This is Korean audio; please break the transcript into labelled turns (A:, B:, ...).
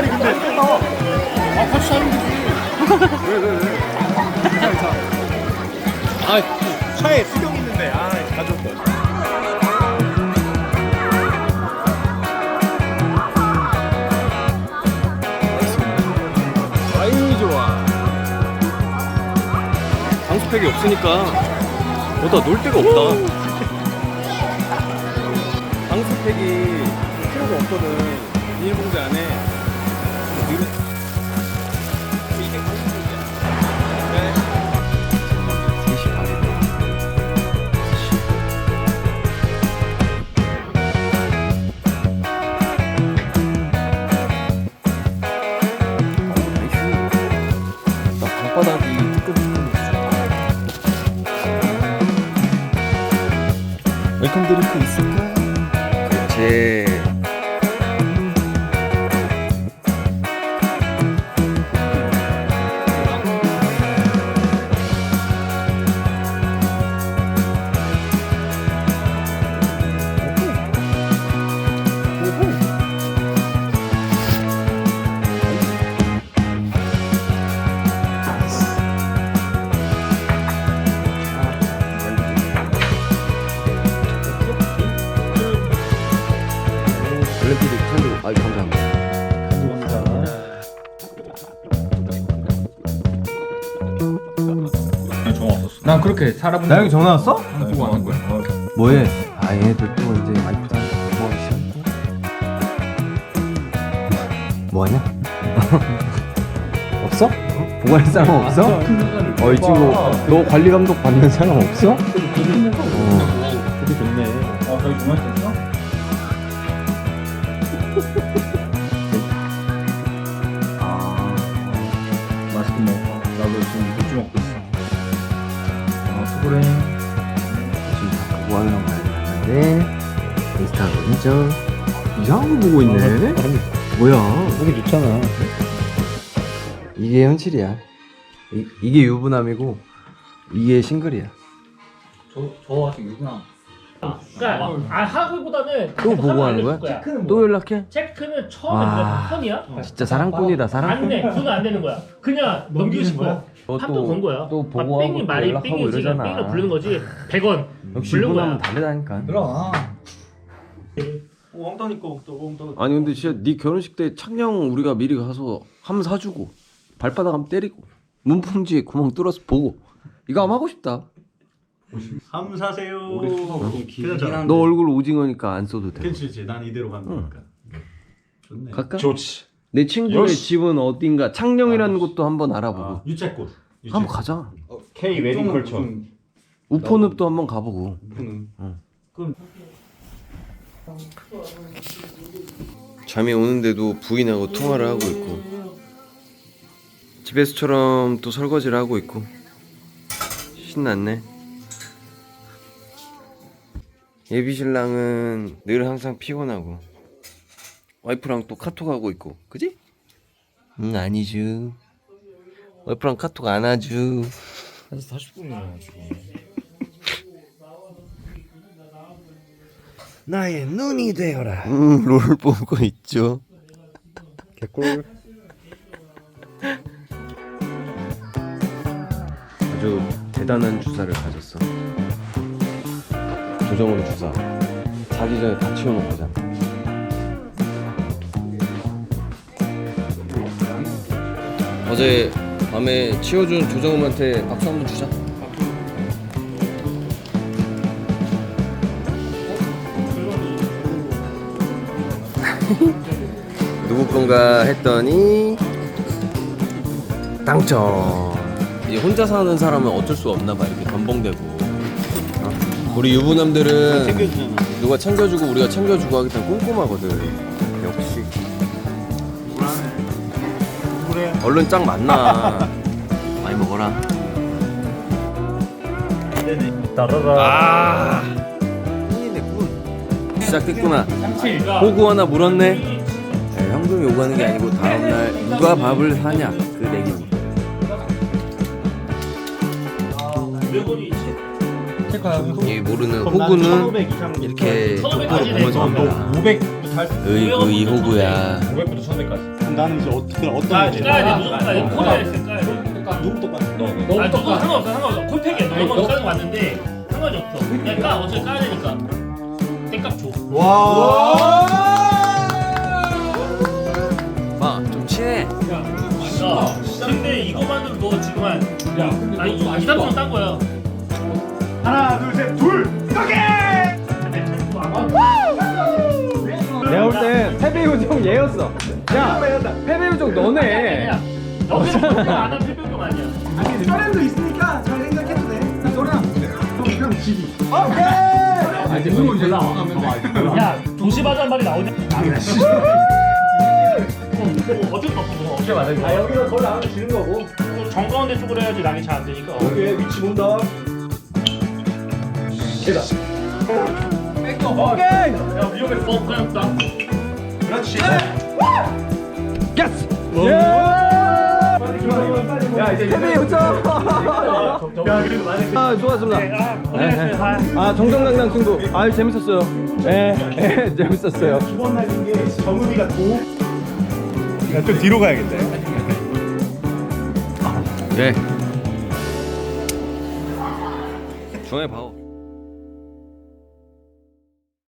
A: 아니 근데. 아 같이 사는 거지. 왜왜 왜? 아 차에 수경 있는데 아
B: 좋아. 방수팩이 없으니까 어디다 놀 데가 없다. 방수팩이 필요가 없거든. 비닐봉지 안에 그 칸도 아 감사합니다
A: 난 그렇게 살아본
C: 나영이 전화 왔어?
A: 보고 하는 거야
C: 뭐해? 아 얘네들 또 이제 와이프랑 보고 시간 뭐하냐? 없어? 보고 할 사람 없어? 어 이 친구 너 관리 감독 받는 사람 없어? 어.
A: 되게 좋네 아 저기 주말
C: 났는데 인스타그램이죠 이상한 거 보고 있네. 뭐야?
A: 보기 좋잖아.
C: 이게 현실이야. 이, 이게 유부남이고 이게 싱글이야.
D: 저, 저 아직 유부남. 그러니까 아 하기보다는
C: 또 보고 하는 거야? 또 연락해?
D: 체크는 처음에
C: 아.
D: 누가 턴이야?
C: 진짜 사랑꾼이다 사랑꾼
D: 안돼 그건 안 되는 거야. 그냥 넘기고 싶어.
C: 너
D: 한도 건 거야.
C: 또
D: 아,
C: 보고
D: 뺑이
C: 하고
D: 말이
C: 연락하고
D: 뺑이지.
C: 이러잖아
D: 뺑이가 부르는 거지. 100원.
C: 역시
D: 부른
C: 유부남은
D: 거야.
C: 다르다니까
A: 그럼 엉덩이 거또 엉덩이
B: 아니 근데 진짜 네 결혼식 때 창녕 우리가 미리 가서 함 사주고 발바닥 함 때리고 문풍지에 구멍 뚫어서 보고 이거 함 하고 싶다
A: 사세요.
E: 좀 길긴 한데.
B: 너 얼굴 오징어니까 안 써도 돼
A: 괜찮지 난 이대로 가는 거니까. 좋네.
B: 갈까?
A: 좋지.
B: 내 친구의
A: 요시.
B: 집은 어딘가 창녕이라는
A: 아,
B: 곳도 한번 알아보고.
A: 아, 유채꽃. 유채꽃.
B: 한번 가자.
A: K 웨딩 컬처
B: 우포늪도 한번 가보고. 잠이 오는데도 부인하고 통화를 하고 있고 집에서처럼 또 설거지를 하고 있고. 신났네 예비 신랑은 늘 항상 피곤하고 와이프랑 또 카톡하고 있고 그지? 응 아니죠. 와이프랑 카톡 안 하죠.
A: 40분이야 지금.
C: 나의 눈이 되어라.
B: 음, 롤 보고 있죠.
A: 개꿀.
B: 아주 대단한 주사를 가졌어. 조정원 주사. 자기 전에 다 치워놓고잖아. 어제 밤에 치워준 조정우한테 박수 한번 주자. 누구 건가 했더니 당첨. 이제 혼자 사는 사람은 어쩔 수 없나 봐 이렇게 덤벙대고. 어? 우리 유부남들은
A: 챙겨주잖아
B: 누가 챙겨주고 우리가 챙겨주고 하기 때문에 꼼꼼하거든. 역시.
A: 그래
B: 얼른 짱 만나. 많이 먹어라.
A: 따라라
B: 아. 시작됐구나. 호구 하나 물었네. 네, 현금 요구하는 게 아니고 다음날 누가 밥을 사냐 그 내기. 이 모르는 호구는
A: 1500 이상
B: 이렇게 족보를
D: 1500까지
B: 보면서
D: 돼.
B: 합니다
A: 500부터 할수
B: 으이구 이 호구야
A: 500부터 1500까지 나는 이제 어떻게 어떤
D: 까야 돼
A: 문제?
D: 까야 돼 무조건 까야 돼 코리아 레슨 까야 돼
A: 누구부터 까지? 너
D: 아, 저도 상관없어, 상관없어. 콜팩이야. 먼저 까는 거 맞는데 상관이 없어. 그냥 까, 어차피 까야 되니까. 땡값 줘.
B: 아좀 친해
D: 야, 근데 이거만으로 너 지금 한, 야, 아니, 2, 3천 딴 거야.
C: 얘였어. 야, 패배 요정 너네.
D: 야, 너는 먼저 안한 필병용 아니야.
E: 사람도 있으니까 잘 생각해도 돼. 너랑 그럼 지기.
C: 아, 이제 누구 이제
D: 야, 한 말이 나오냐? 뭐 어쩔 수 없어, 그거. 어째 맞아, 이거.
A: 아 여기서 더 나가면 지는 거고
D: 정 가운데 쪽으로 해야지 낙이 잘 안 되니까.
A: 여기에 위치 본다 개다
C: 오케이.
D: 야. 어, 그냥 나.
A: 그렇지
C: 예스. 예. 야, 이제 패배 요정.
A: 야 그래도 만약에
C: 아, 좋았습니다.
D: 아, 고생했어요. 아.
C: 아, 정정당당 승부. 아, 재밌었어요. 예, 예, 재밌었어요.
A: 이번 날인 게 정우비가 도 야 좀 뒤로 가야겠네
B: 네 중앙에 봐오